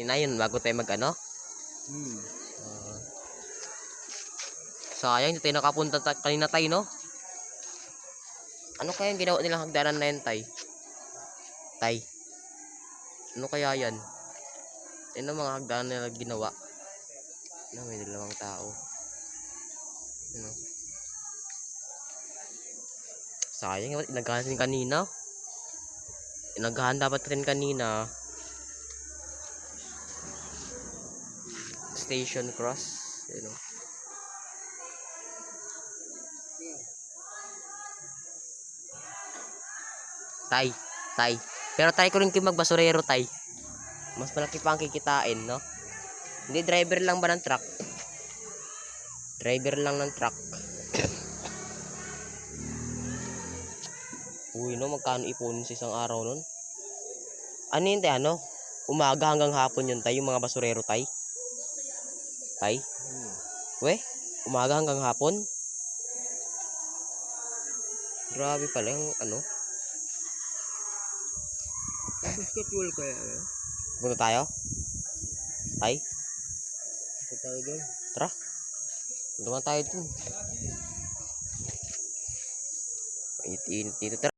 Inayon, bago tayo mag ano. Hmm. Ah. sayang, hindi tayo nakapunta ta- kanina tayo, no? Ano kaya yung ginawa nilang hagdanan na yan, tay? Tay. Ano kaya yan? Yan ang mga hagdanan nila ginawa. Ano, may dalawang tao. Ano? Sayang, inagahan din kanina. Inagahan dapat rin kanina. Station cross. You know. Tay, tay. Pero tay ko rin kayo magbasurero, tay. Mas malaki pa ang kikitain, no? Hindi driver lang ba ng truck? Driver lang ng truck. Uy, no, magkano ipon sa isang araw nun? Ano yun, tay, ano? Umaga hanggang hapon yun, tay, yung mga basurero, tay. Tay? Hmm. We, umaga hanggang hapon? Grabe pala yung ano. Schedule kaya eh. Punta tayo? Tay? Sa tayo doon. Tara. Punta tayo dun. Init-init dito. Tara.